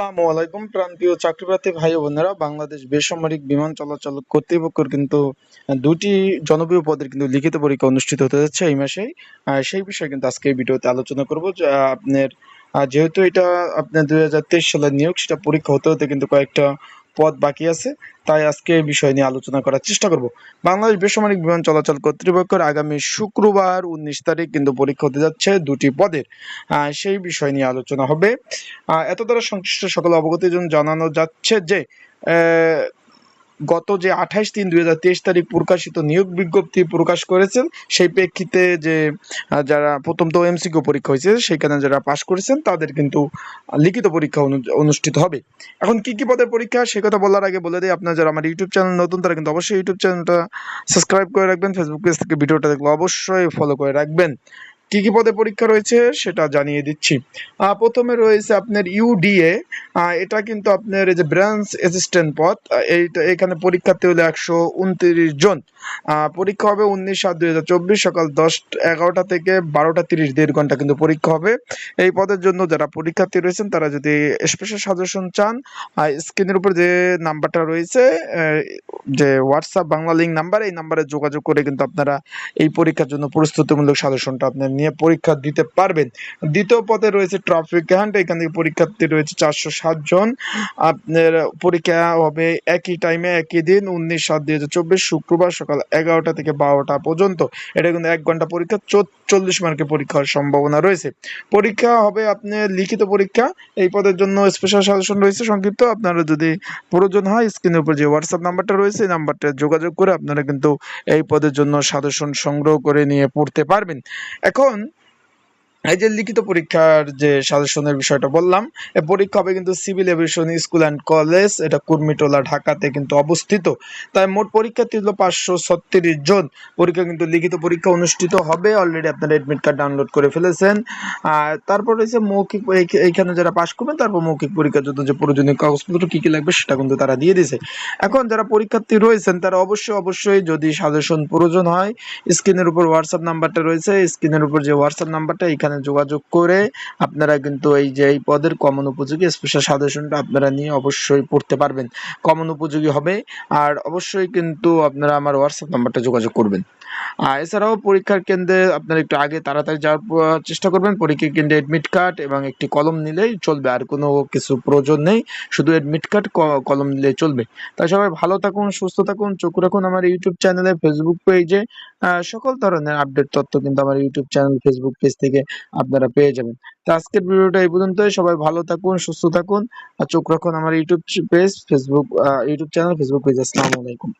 আসসালামু আলাইকুম, প্রান্তীয় চাকরিপ্রার্থী ভাই বোনেরা। বাংলাদেশ বেসামরিক বিমান চলাচল কর্তৃপক্ষের কিন্তু দুটি জনপ্রিয় পদের কিন্তু লিখিত পরীক্ষা অনুষ্ঠিত হতে যাচ্ছে এই মাসেই। সেই বিষয়ে কিন্তু আজকে এই ভিডিওতে আলোচনা করব যে আপনার যেহেতু এটা আপনার দুই হাজার তেইশ সালের নিয়োগ, সেটা পরীক্ষা হতে হতে কিন্তু কয়েকটা পদ বাকি আছে। তাই আজকে এই বিষয় নিয়ে আলোচনা করার চেষ্টা করব। বাংলাদেশ বেসামরিক বিমান চলাচল কর্তৃপক্ষের আগামী শুক্রবার উনিশ তারিখ কিন্তু পরীক্ষা হতে যাচ্ছে দুটি পদের। সেই বিষয় নিয়ে আলোচনা হবে। এত দ্বারা সংশ্লিষ্ট সকল অবগতির জন্য জানানো যাচ্ছে যে গত যে আঠাইশ তিন দুই তারিখ প্রকাশিত নিয়োগ বিজ্ঞপ্তি প্রকাশ করেছেন, সেই প্রেক্ষিতে যে যারা প্রথম তো এমসিকিউ পরীক্ষা হয়েছে সেখানে যারা পাশ করেছেন, তাদের কিন্তু লিখিত পরীক্ষা অনু- অনুষ্ঠিত হবে। এখন কি কি পদের পরীক্ষা, সে কথা বলার আগে বলে দিই, আপনার যারা আমার ইউটিউব চ্যানেল নতুন, তারা কিন্তু অবশ্যই ইউটিউব চ্যানেলটা সাবস্ক্রাইব করে রাখবেন ফেসবুক পেজ থেকে ভিডিওটা দেখলে অবশ্যই ফলো করে রাখবেন। কি কি পদে পরীক্ষা রয়েছে সেটা জানিয়ে দিচ্ছি। প্রথমে রয়েছে আপনার ইউডিএ এটা কিন্তু আপনার এই যে ব্রাঞ্চ অ্যাসিস্ট্যান্ট পদ এইটা এখানে পরীক্ষার্থী হলো একশো উনত্রিশ জন। পরীক্ষা হবে উনিশ সাত দুই হাজার চব্বিশ সকাল দশ, এগারোটা থেকে বারোটা তিরিশ, দেড় ঘণ্টা কিন্তু পরীক্ষা হবে। এই পদের জন্য যারা পরীক্ষার্থী রয়েছেন, তারা যদি স্পেশাল সাজেশন চান স্ক্রিনের উপর যে নাম্বারটা রয়েছে যে হোয়াটসঅ্যাপ বাংলা লিঙ্ক নাম্বার এই নাম্বারে যোগাযোগ করে কিন্তু আপনারা এই পরীক্ষার জন্য প্রস্তুতিমূলক সাজেশনটা আপনার নিয়ে পরীক্ষা দিতে পারবেন। দ্বিতীয় পদে রয়েছে ট্রাফিক হ্যান্ড এখান থেকে পরীক্ষার্থী রয়েছে চারশো ষাট জন। আপনার পরীক্ষা হবে একই টাইমে একই দিন, উনিশ সাত দুই হাজার চব্বিশ শুক্রবার সকাল এগারোটা থেকে বারোটা পর্যন্ত। এটা কিন্তু এক ঘণ্টা পরীক্ষা চল্লিশ মার্কের পরীক্ষার সম্ভাবনা রয়েছে। পরীক্ষা হবে আপনি লিখিত পরীক্ষা। এই পদের জন্য স্পেশাল সাজেশন রয়েছে। সংক্ষিপ্ত আপনারা যদি প্রয়োজন হয় স্ক্রিনের উপর যে হোয়াটসঅ্যাপ নাম্বারটা রয়েছে, এই নাম্বারটা যোগাযোগ করে আপনারা কিন্তু এই পদের জন্য সাজেশন সংগ্রহ করে নিয়ে পড়তে পারবেন। এখন son এই যে লিখিত পরীক্ষার যে সাজেশনের বিষয়টা বললাম এই পরীক্ষা হবে কিন্তু civil aviation school and college, এটা কুর্মিটোলা ঢাকাতে কিন্তু অবস্থিত। তাই মোট পরীক্ষার্থী হলো পাঁচশো ছত্রিশ জন। পরীক্ষা কিন্তু লিখিত পরীক্ষা অনুষ্ঠিত হবে অলরেডি আপনারা এডমিট কার্ড ডাউনলোড করে ফেলেছেন। আর তারপর রয়েছে মৌখিক এই- এইখানে যারা পাশ করবেন, তারপর মৌখিক পরীক্ষার জন্য যে প্রয়োজনীয় কাগজপত্র কি কি লাগবে সেটা কিন্তু তারা দিয়ে দিয়েছে। এখন যারা পরীক্ষার্থী রয়েছেন, তারা অবশ্যই অবশ্যই যদি সাজেশন প্রয়োজন হয় স্ক্রিনের উপর হোয়াটসঅ্যাপ নাম্বারটা রয়েছে স্ক্রিনের উপর যে হোয়াটসঅ্যাপ নাম্বারটা এখানে যোগাযোগ করে আপনারা কিন্তু এই যে এই পদের কমন উপযোগী স্পেশাল সাজেশনটা আপনারা নিয়ে অবশ্যই পড়তে পারবেন। কমন উপযোগী হবে আর অবশ্যই কিন্তু আপনারা আমার হোয়াটসঅ্যাপ নাম্বারটা যোগাযোগ করবেন। আর এছাড়াও পরীক্ষার কেন্দ্রে আপনারা একটু আগে তাড়াতাড়ি যাওয়ার চেষ্টা করবেন। পরীক্ষার কেন্দ্রে এডমিট কার্ড এবং একটি কলম নিলেই চলবে, আর কোনো কিছু প্রয়োজন নেই। শুধু এডমিট কার্ড কলম নিলেই চলবে। তাই সবাই ভালো থাকুন, সুস্থ থাকুন, চোখ রাখুন আমার ইউটিউব চ্যানেলে ফেসবুক পেজে সকল ধরনের আপডেট তথ্য কিন্তু আমার ইউটিউব চ্যানেল ফেসবুক পেজ থেকে আপনারা পেয়ে যাবেন। তো আজকের ভিডিওটা এই পর্যন্তই। সবাই ভালো থাকুন, সুস্থ থাকুন। আর চোখ রাখুন আমার YouTube page Facebook YouTube channel Facebook page আসসালামু আলাইকুম।